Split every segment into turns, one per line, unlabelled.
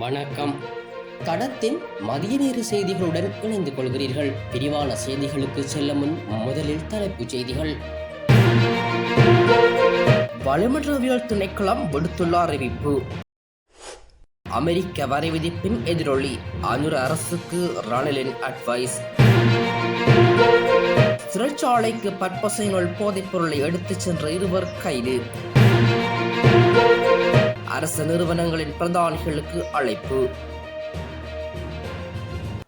வணக்கம். தடத்தின் மதிய நேர செய்திகளுடன் இணைந்து கொள்கிறீர்கள். விரிவான செய்திகளுக்கு செல்ல முன் முதலில் தலைப்புச் செய்திகள். வளிமண்டலவியல் திணைக்களம் விடுத்துள்ள அறிவிப்பு. அமெரிக்க வரை விதிப்பின் எதிரொலி. அனுர அரசுக்கு ரணிலின் அட்வைஸ் சிறைச்சாலைக்கு பற்பசையினுள் போதைப் பொருளை எடுத்துச் சென்ற இருவர் கைது. அரசு நிறுவனங்களின் பிரதானிகளுக்கு அழைப்பு.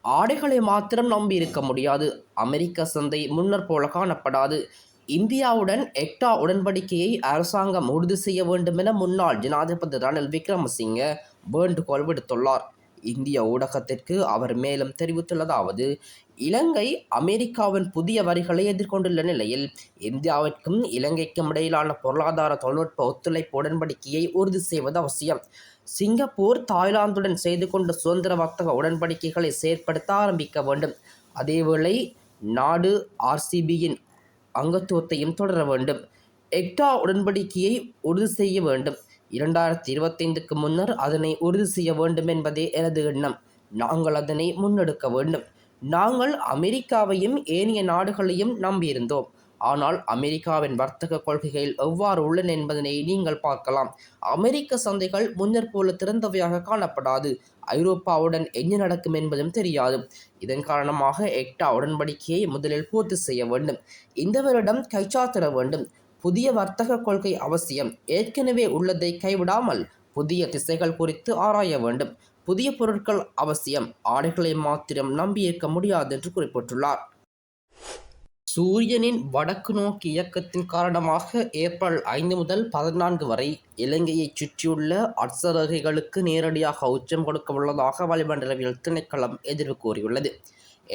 ஆடைகளை மாத்திரம் நம்பியிருக்க முடியாது. அமெரிக்க சந்தை முன்னர் போல காணப்படாது. இந்தியாவுடன் எக்டா உடன்படிக்கையை அரசாங்கம் உறுதி செய்ய வேண்டும் என முன்னாள் ஜனாதிபதி ரணில் விக்ரமசிங்க வேண்டுகோள் விடுத்துள்ளார். இந்திய ஊடகத்திற்கு அவர் மேலும் தெரிவித்துள்ளதாவது இலங்கை அமெரிக்காவின் புதிய வரிகளை எதிர்கொண்டுள்ள நிலையில் இந்தியாவிற்கும் இலங்கைக்கும் இடையிலான பொருளாதார தொழில்நுட்ப ஒத்துழைப்பு உடன்படிக்கையை உறுதி செய்வது அவசியம். சிங்கப்பூர் தாய்லாந்துடன் செய்து கொண்ட சுதந்திர வர்த்தக உடன்படிக்கைகளை செயற்படுத்த ஆரம்பிக்க வேண்டும். அதேவேளை நாடு ஆர்சிபியின் அங்கத்துவத்தையும் தொடர வேண்டும். எக்டா உடன்படிக்கையை உறுதி செய்ய வேண்டும். இரண்டாயிரத்தி இருபத்தைந்துக்கு முன்னர் அதனை உறுதி செய்ய வேண்டும் என்பதே எனது எண்ணம். நாங்கள் அதனை முன்னெடுக்க வேண்டும். நாங்கள் அமெரிக்காவையும் ஏனைய நாடுகளையும் நம்பியிருந்தோம். ஆனால் அமெரிக்காவின் வர்த்தக கொள்கைகள் எவ்வாறு உள்ளன என்பதனை நீங்கள் பார்க்கலாம். அமெரிக்க சந்தைகள் முன்னர் போல திறந்தவையாக காணப்படாது. ஐரோப்பாவுடன் என்ன நடக்கும் என்பதும் தெரியாது. இதன் காரணமாக எக்டா உடன்படிக்கையை முதலில் பூர்த்தி செய்ய வேண்டும். இந்த வருடம் கைச்சாத்திட வேண்டும். புதிய வர்த்தக கொள்கை அவசியம். ஏற்கனவே உள்ளதை கைவிடாமல் புதிய திசைகள் குறித்து ஆராய வேண்டும். புதிய பொருட்கள் அவசியம். ஆடைகளை மாத்திரம் நம்பியிருக்க முடியாது என்று குறிப்பிட்டுள்ளார். சூரியனின் வடக்கு நோக்கி இயக்கத்தின் காரணமாக ஏப்ரல் ஐந்து முதல் பதினான்கு வரை இலங்கையை சுற்றியுள்ள அட்சரகைகளுக்கு நேரடியாக உச்சம் கொடுக்க உள்ளதாக வளிமண்டலவியல் திணைக்களம் எதிர்வு கூறியுள்ளது.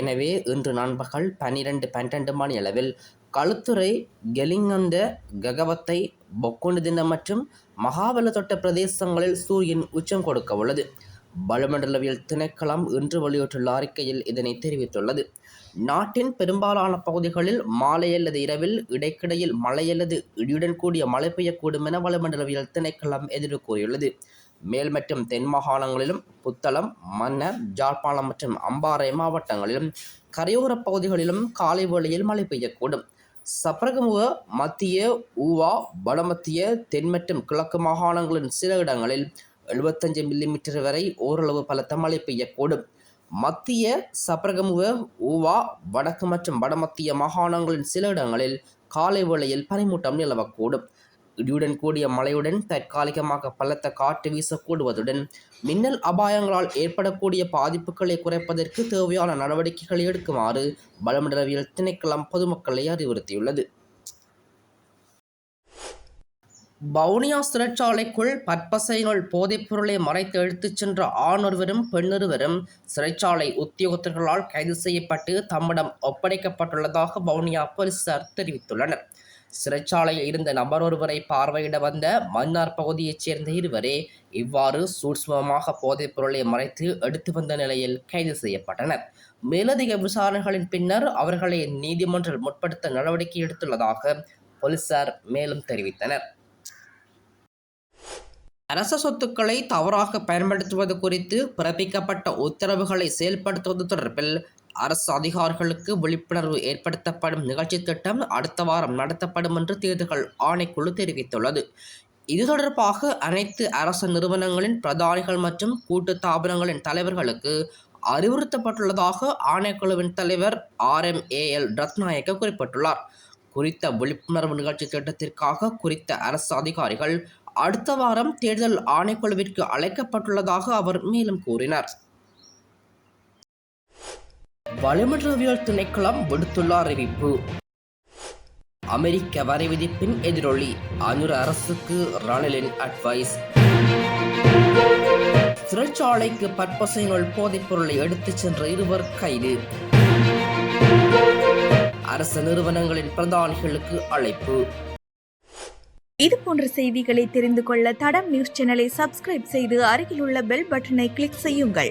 எனவே இன்று நண்பகல் பன்னிரண்டு பன்னிரண்டு மணி அளவில் களுத்துறை கெலிங்கந்த ககவத்தை பொக்குண்டுதின மற்றும் மகாபலதொட்ட பிரதேசங்களில் சூரியன் உச்சம் கொடுக்க உள்ளது. வளிமண்டலவியல் திணைக்களம் இன்று வெளியிட்டுள்ள அறிக்கையில் இதனை தெரிவித்துள்ளது. நாட்டின் பெரும்பாலான பகுதிகளில் மாலை அல்லது இரவில் இடைக்கிடையில் மழை அல்லது இடியுடன் கூடிய மழை பெய்யக்கூடும் என வளிமண்டலவியல் திணைக்களம் எதிர்வு கூறியுள்ளது. மேல் மற்றும் தென் மாகாணங்களிலும் புத்தளம் மன்னர் ஜாழ்ப்பாணம் மற்றும் அம்பாறை மாவட்டங்களிலும் கரையோரப் பகுதிகளிலும் காலை வேளையில் மழை பெய்யக்கூடும். சப்ரகமுக மத்திய ஊவா வடமத்திய தென் மற்றும் கிழக்கு மாகாணங்களின் சில இடங்களில் எழுபத்தஞ்சு மில்லிமீட்டர் வரை ஓரளவு பலத்த மழை பெய்யக்கூடும். மத்திய சப்ரகமுக ஊவா வடக்கு மற்றும் வடமத்திய மாகாணங்களின் சில இடங்களில் காலை வேளையில் பனிமூட்டம் நிலவக்கூடும். இடியுடன் கூடிய மழையுடன் தற்காலிகமாக பலத்த காற்று வீசக்கூடுவதுடன் மின்னல் அபாயங்களால் ஏற்படக்கூடிய பாதிப்புகளை குறைப்பதற்கு தேவையான நடவடிக்கைகளை எடுக்குமாறு வளமண்டலவியல் திணைக்களம் பொதுமக்களை அறிவுறுத்தியுள்ளது. வவுனியா சிறைச்சாலைக்குள் பற்பசையினுள் போதைப் பொருளை மறைத்து எடுத்துச் சென்ற ஆணொருவரும் பெண்ணொருவரும் சிறைச்சாலை உத்தியோகத்தர்களால் கைது செய்யப்பட்டு தம்மிடம் ஒப்படைக்கப்பட்டுள்ளதாக வவுனியா போலீசார் தெரிவித்துள்ளனர். சிறைச்சாலையில் இருந்த நபர் ஒருவரை பார்வையிட வந்த மன்னார் பகுதியைச் சேர்ந்த இருவரே இவ்வாறு சூட்சுமமாக போதைப் பொருளை மறைத்து எடுத்து வந்த நிலையில் கைது செய்யப்பட்டனர். மேலதிக விசாரணைகளின் பின்னர் அவர்களை நீதிமன்றில் முற்படுத்த நடவடிக்கை எடுத்துள்ளதாக போலீசார் மேலும் தெரிவித்தனர். அரச சொத்துக்களை தவறாக பயன்படுத்துவது குறித்து பிறப்பிக்கப்பட்ட உத்தரவுகளை செயல்படுத்துவது தொடர்பில் அரசு அதிகாரிகளுக்கு விழிப்புணர்வு ஏற்படுத்தப்படும் நிகழ்ச்சி திட்டம் அடுத்த வாரம் நடத்தப்படும் என்று தேர்தல்கள் ஆணைக்குழு தெரிவித்துள்ளது. இது தொடர்பாக அனைத்து அரசு நிறுவனங்களின் பிரதானிகள் மற்றும் கூட்டு தாபனங்களின் தலைவர்களுக்கு அறிவுறுத்தப்பட்டுள்ளதாக ஆணைக்குழுவின் தலைவர் R M A L Ratnayake குறிப்பிட்டுள்ளார். குறித்த விழிப்புணர்வு நிகழ்ச்சி திட்டத்திற்காக குறித்த அரசு அதிகாரிகள் அடுத்த வாரம் தேர்தல் ஆணைக்குழுவிற்கு அழைக்கப்பட்டுள்ளதாக அவர் மேலும் கூறினார். வளிமண்டலவியல் திணைக்களம் விடுத்துள்ள அறிவிப்பு. அமெரிக்க வரி விதிப்பின் எதிரொலி அனுர அரசுக்கு ரணிலின் அட்வைஸ் சிறைச்சாலைக்கு பற்பசையினுள் போதைப் பொருளை எடுத்துச் சென்ற இருவர் கைது. அரசு நிறுவனங்களின் பிரதானிகளுக்கு அழைப்பு.
இது போன்ற செய்திகளை தெரிந்து கொள்ள தடம் நியூஸ் சேனலை சப்ஸ்கிரைப் செய்து அருகிலுள்ள பெல் பட்டனை கிளிக் செய்யுங்கள்.